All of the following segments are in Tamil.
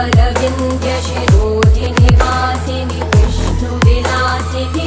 वरविन्द्यशिरोधिनिवासिनि विष्णुविलासिनि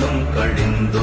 நாளும் கழிந்து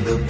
The.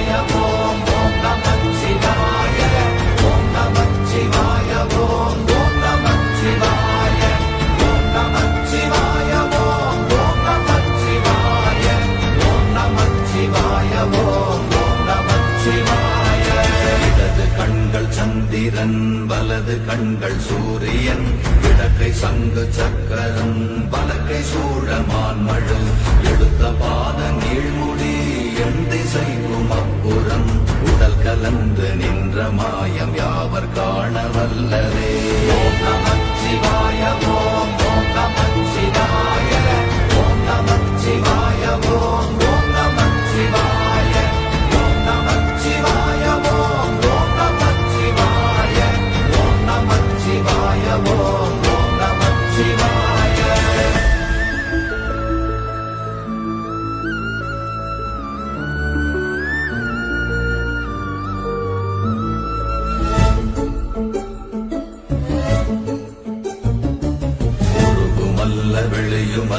கண்ணன் வலது கண்கள் சூரியன் இடக்கை சங்கு சக்கரம் வலக்கை சூழமான் மழு. எடுத்த பாத நீழ்முடி என் திசைக்கும் அப்புறம் உடல் கலந்து நின்ற மாயம் யாவர் காண சிவாயமோ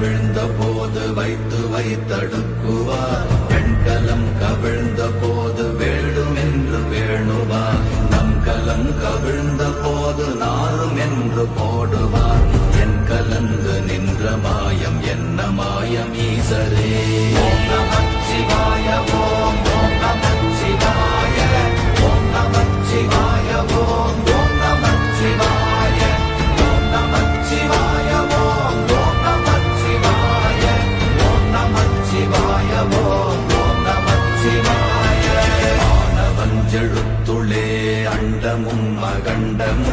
கவிழ்ந்த போது வைத்து வைத்தடுக்குவார். வெண்கலம் கவிழ்ந்த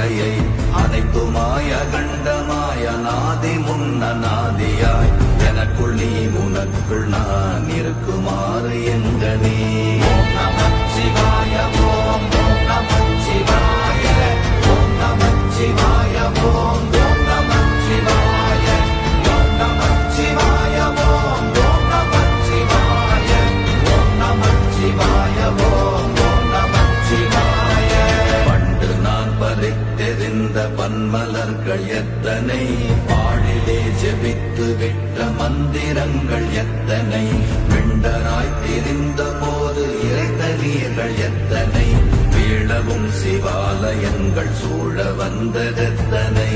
வாழ்க்கையை அனைத்துமாய கண்டமாய நாதி முன்ன நாதியாய். எனக்குள் நீ உனக்குள் நான் இருக்குமாறு எங்க நீ. சிவாய தினமும் சிவாலயங்கள் சூழ வந்ததெத்தனை.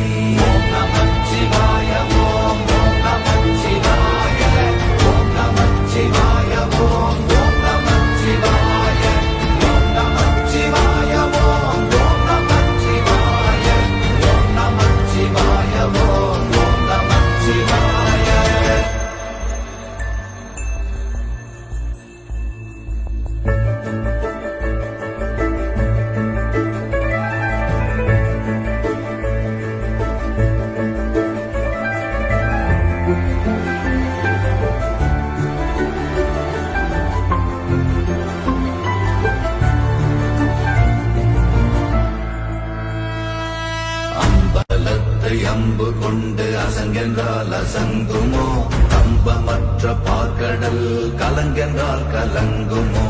கலங்கென்றால் அசங்குமோ? கம்பமற்ற பார்க்கடல் கலங்கென்றால் கலங்குமோ?